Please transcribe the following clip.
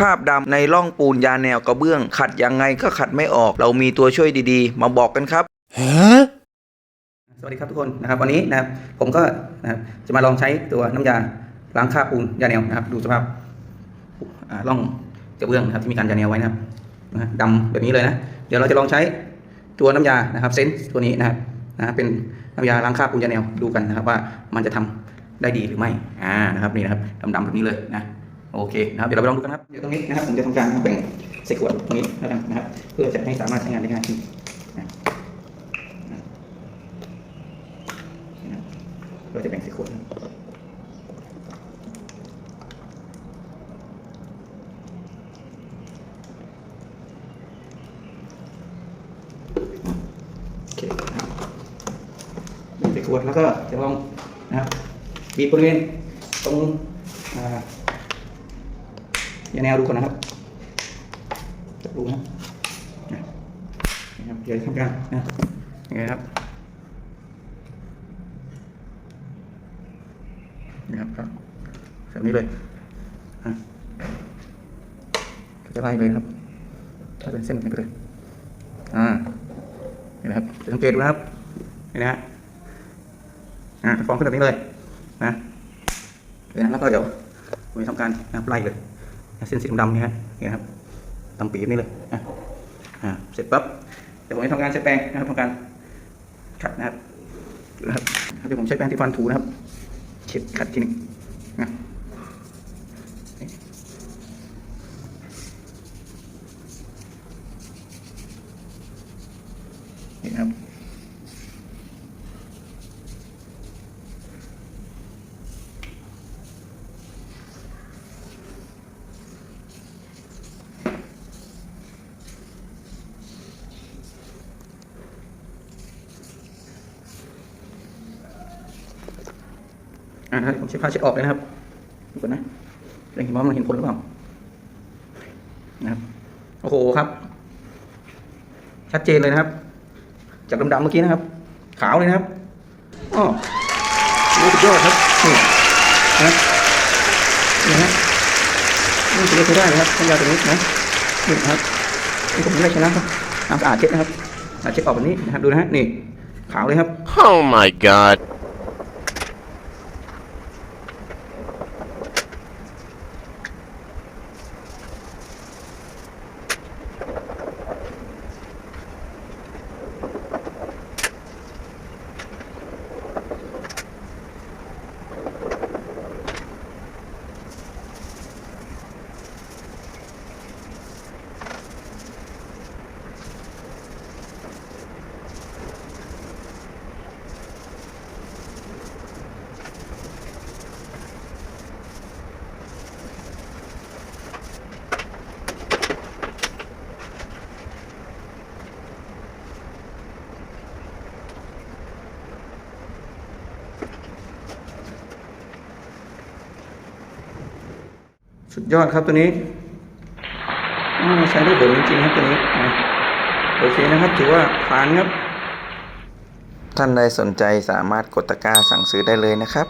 คราบดำในร่องปูนยาแนวกระเบื้อง ขัดยังไงก็ขัดไม่ออก เรามีตัวช่วยดีๆ มาบอกกันครับสวัสดีครับทุกคนนะครับวันนี้นะครับผมก็นะครับจะมาลองใช้ตัวน้ำยาล้างคราบปูนยาแนวนะครับ ดูสภาพอ่าร่องกระเบื้องนะครับที่มีการยาแนวไว้นะครับนะฮะดำแบบนี้เลยนะ เดี๋ยวเราจะลองใช้ตัวน้ำยานะครับเซนส์ตัวนี้นะครับนะเป็นน้ำยาล้างคราบปูนยาแนวดูกันนะครับว่ามันจะทำได้ดีหรือไม่อ่านะครับนี่นะครับดำๆแบบนี้เลยนะ โอเคนะครับเดี๋ยวเราไปลองดูกันครับเดี๋ยวตรงนี้นะครับผมจะทำการแบ่งใส่ขวดตรงนี้แล้วกันนะครับ เพื่อจะให้สามารถใช้งานได้ง่ายขึ้นเราจะแบ่งสี่ขวดโอเคนะครับสี่ขวดแล้วก็จะลองนะครับบีบบริเวณตรงอ่า ยาแนวดูก่อนนะครับจับดูนะนะครับเดี๋ยวทำการนะยังไงครับนะครับครับแบบนี้เลยจะไล่เลยครับถ้าเป็นเส้นนี้ไปเลยอ่านี่นะครับสังเกตดูนะครับนี่นะฮะอ่าฟองขึ้นแบบนี้เลยนะเดี๋ยวนะแล้วก็เดี๋ยวผมจะทำการนะไล่เลย เส้นสีดำๆนี่ฮะนี่นะครับตำปีบนี่เลยอะอ่าเสร็จปั๊บเดี๋ยวผมจะทำการใช้แปรงนะครับทำการขัดนะครับนะครับเดี๋ยวผมใช้แปรงที่ฟันถูนะครับเช็ดขัดทีหนึงนะนี่นะครับ อ่าครับผมใช้ผ้าเช็ดออกเลยนะครับดูก่อนนะเรื่องเห็นว่ามันเห็นผลหรือเปล่านะครับโอ้โหครับ ชัดเจนเลยนะครับ จากดำๆเมื่อกี้นะครับ ขาวเลยนะครับอ๋อโอ้สุดยอดครับนี่นะนี่นะนี่ถือว่าใช้ได้นะครับน้ำยาตัวนี้นะนี่นะครับนี่ผมไม่ได้ใช้น้ำครับน้ำสะอาดเช็ดนะครับอ่าเช็ดออกแบบนี้นะครับดูนะฮะนี่ขาวเลยครับ Oh my god. สุดยอดครับตัวนี้ใช้ได้ผลจริงๆครับตัวนี้โอเคนะครับถือว่าผ่านครับ ท่านใดสนใจสามารถกดตะกร้าสั่งซื้อได้เลยนะครับ